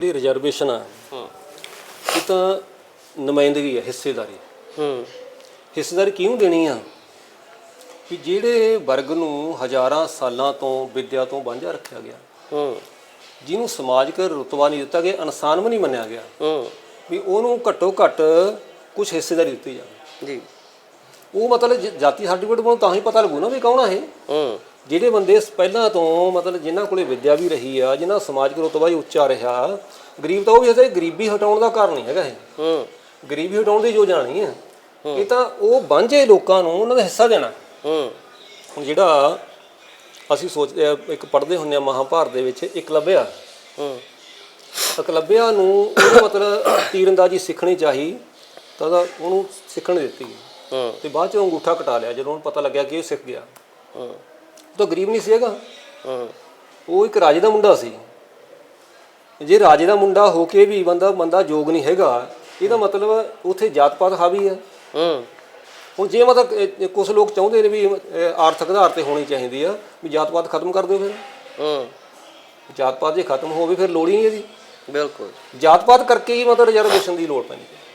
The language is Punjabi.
ਜਿਹੜੀ ਰਿਜ਼ਰਵੇਸ਼ਨ ਆ ਹੂੰ। ਇਹ ਤਾਂ ਨੁਮਾਇੰਦਗੀ ਹੈ ਹਿੱਸੇਦਾਰੀ। ਹੂੰ। ਹਿੱਸੇਦਾਰੀ ਕਿਉਂ ਦੇਣੀ ਆ? ਕਿ ਜਿਹੜੇ ਵਰਗ ਨੂੰ ਹਜ਼ਾਰਾਂ ਸਾਲਾਂ ਤੋਂ ਵਿੱਦਿਆ ਤੋਂ ਵਾਂਝਾ ਰੱਖਿਆ ਗਿਆ ਹੂੰ। ਜਿਹਨੂੰ ਸਮਾਜਿਕ ਰੁਤਬਾ ਨਹੀਂ ਦਿੱਤਾ ਗਿਆ ਇਨਸਾਨ ਵੀ ਨਹੀਂ ਮੰਨਿਆ ਗਿਆ ਹੂੰ। ਵੀ ਉਹਨੂੰ ਘੱਟੋ ਘੱਟ ਕੁਝ ਹਿੱਸੇਦਾਰੀ ਦਿੱਤੀ ਜਾਵੇ। ਜੀ। ਉਹ ਮਤਲਬ ਜਾਤੀ ਸਰਟੀਫਿਕੇਟ ਬਣਾਉ ਤਾਂ ਹੀ ਪਤਾ ਲੱਗੂ ਨਾ ਵੀ ਕੌਣ ਆ ਇਹ। ਹੂੰ। ਜਿਹੜੇ ਬੰਦੇ ਪਹਿਲਾਂ ਤੋਂ ਮਤਲਬ ਜਿਨ੍ਹਾਂ ਕੋਲੇ ਵਿੱਦਿਆ ਵੀ ਰਹੀ ਆ ਜਿਨ੍ਹਾਂ ਸਮਾਜਿਕ ਰੁਤਬਾ ਵੀ ਉੱਚਾ ਰਿਹਾ ਗਰੀਬ ਤਾਂ ਉਹ ਵੀ ਹਜੇ ਗਰੀਬੀ ਹਟਾਉਣ ਦਾ ਕਾਰਨ ਨਹੀਂ ਹੈਗਾ ਇਹ। ਹੂੰ। ਗਰੀਬੀ ਹਟਾਉਣ ਦੀ ਯੋਜਨਾ ਨਹੀਂ ਹੈ। ਇਹ ਤਾਂ ਉਹ ਵਾਂਝੇ ਲੋਕਾਂ ਨੂੰ ਉਹਨਾਂ ਦਾ ਹਿੱਸਾ ਦੇਣਾ। ਹੂੰ। ਜਿਹੜਾ ਅਸੀਂ ਸੋਚਦੇ ਆ ਇੱਕ ਪੜ੍ਹਦੇ ਹੁੰਨੇ ਆ ਮਹਾਭਾਰਤ ਦੇ ਵਿੱਚ ਇਕਲਵਿਆ ਹੂੰ। ਇਕਲਵਿਆ ਨੂੰ ਉਹਨੂੰ ਮਤਲਬ ਤੀਰੰਦਾਜ਼ੀ ਸਿੱਖਣੀ ਚਾਹੀ ਤਾਂ ਉਹਨੂੰ ਸਿੱਖਣ ਦਿੱਤੀ। ਹੂੰ। ਤੇ ਬਾਅਦ ਚ ਉਹ ਅੰਗੂਠਾ ਕਟਾ ਲਿਆ ਜਦੋਂ ਉਹਨੂੰ ਪਤਾ ਲੱਗਿਆ ਕਿ ਇਹ ਸਿੱਖ ਗਿਆ। ਹੂੰ। ਉਹ ਤਾਂ ਗਰੀਬ ਨਹੀਂ ਸੀ ਹੈਗਾ। ਹੂੰ। ਉਹ ਇੱਕ ਰਾਜੇ ਦਾ ਮੁੰਡਾ ਸੀ। ਜੇ ਰਾਜੇ ਦਾ ਮੁੰਡਾ ਹੋ ਕੇ ਵੀ ਬੰਦਾ ਬੰਦਾ ਯੋਗ ਨਹੀਂ ਹੈਗਾ ਇਹਦਾ ਮਤਲਬ ਉੱਥੇ ਜਾਤ ਪਾਤ ਹਾਵੀ ਹੈ। ਹੂੰ। ਹੁਣ ਜੇ ਮਤਲਬ ਕੁਝ ਲੋਕ ਚਾਹੁੰਦੇ ਨੇ ਵੀ ਆਰਥਿਕ ਆਧਾਰ ਤੇ ਹੋਣੀ ਚਾਹੀਦੀ ਆ ਵੀ ਜਾਤ ਪਾਤ ਖਤਮ ਕਰ ਦਿਓ ਫਿਰ। ਹੂੰ। ਜਾਤ ਪਾਤ ਜੇ ਖਤਮ ਹੋਵੇ ਫਿਰ ਲੋੜ ਹੀ ਨਹੀਂ ਇਹਦੀ। ਬਿਲਕੁਲ। ਜਾਤ ਪਾਤ ਕਰਕੇ ਹੀ ਮਤਲਬ ਰਿਜ਼ਰਵੇਸ਼ਨ ਦੀ ਲੋੜ ਪੈਂਦੀ। ਹੈ